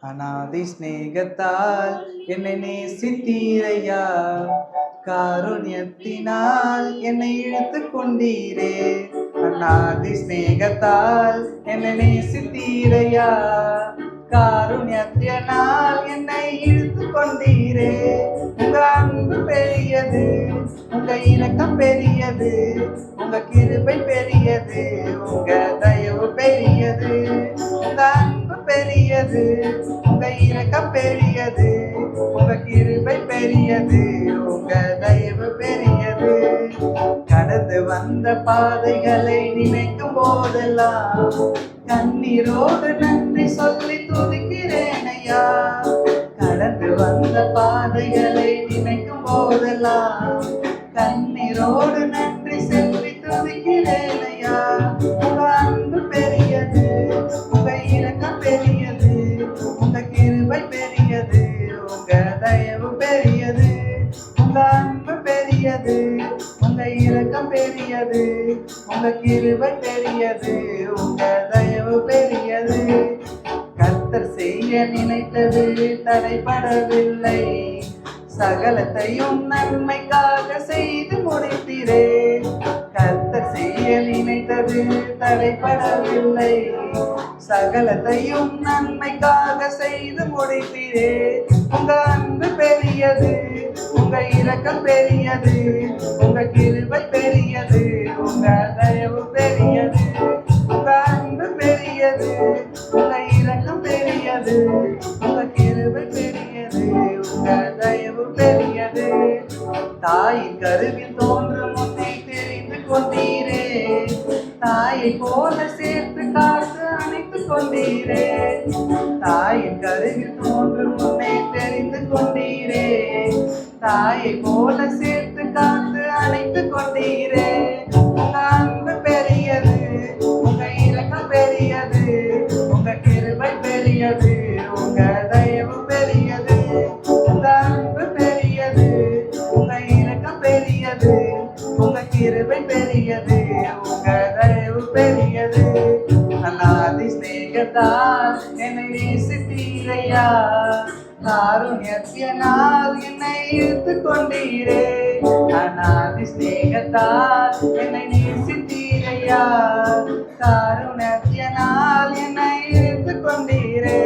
அநாதி ஸ்நேகத்தால் என்னை நேசித்தீரையா? காருண்யத்தினால் என்னை இழுத்து கொண்டீரே. அநாதி ஸ்நேகத்தால் என்னை நேசித்தீரையா? காருண்யத்தினால் என்னை இழுத்து கொண்டீரே. உங்க அன்பு பெரியது உங்க இணக்கம் பெரியது உங்க கிருபை பெரியது உங்க பெரியது. உங்க கிருபை பெரியது. உங்க தயவு பெரியது. கடந்து வந்த பாதைகளை நினைக்கும் போதெல்லாம் கண்ணீரோடு நன்றி சொல்லி துதிக்கிறேன் ஐயா. கடந்து வந்த பாதைகளை நினைக்கும் போதெல்லாம் கண்ணீரோடு நன்றி செல் உங்க அன்பு பெரியது. உங்க இரக்கம் பெரியது. உங்க கிருபை பெரியது. உங்க தயவு பெரியது. கர்த்தர் செய்ய நினைத்தது தடைபடவில்லை சகலத்தையும் நன்மைக்காக செய்து முடித்திரே. கர்த்தர் செய்ய நினைத்தது தடைபடவில்லை சகலத்தையும் நன்மைக்காக செய்து முடித்திரே. உங்க அன்பு பெரியது. உங்க இரக்கம் பெரியது உங்க கிருபை பெரியது உங்க தயவு பெரியது உங்க அன்பு பெரியது உங்க இரக்கம் பெரியது உங்க கிருபை பெரியது உங்க தயவு பெரியது. தாயின் கருவில் தோன்று முன்னை தெரிந்து கொண்டீரே. தாயை போல சேர்த்து காத்து அணைத்து கொண்டீரே. தாயின் கருவில் தோன்று முன்னே தாயை போல சேர்த்து காத்து அணைத்து கொண்டீரே. உங்க அன்பு பெரியது உங்க இரக்கம் பெரியது உங்க கிருமை பெரியது உங்க தயவு பெரியது. உங்க அன்பு பெரியது உங்க இரக்கம் பெரியது உங்க கிருமை பெரியது உங்க தயவு பெரியது. அநாதி ஸ்நேகத்தால் என்னை நேசித்தீரையா. காருண்யத்தினால் என்னை ஈர்த்து கொண்டீரே அநாதி ஸ்நேகத்தால் என்னை நேசித்தீரையா காருணத்தியனால் என்னை ஈர்த்து கொண்டீரே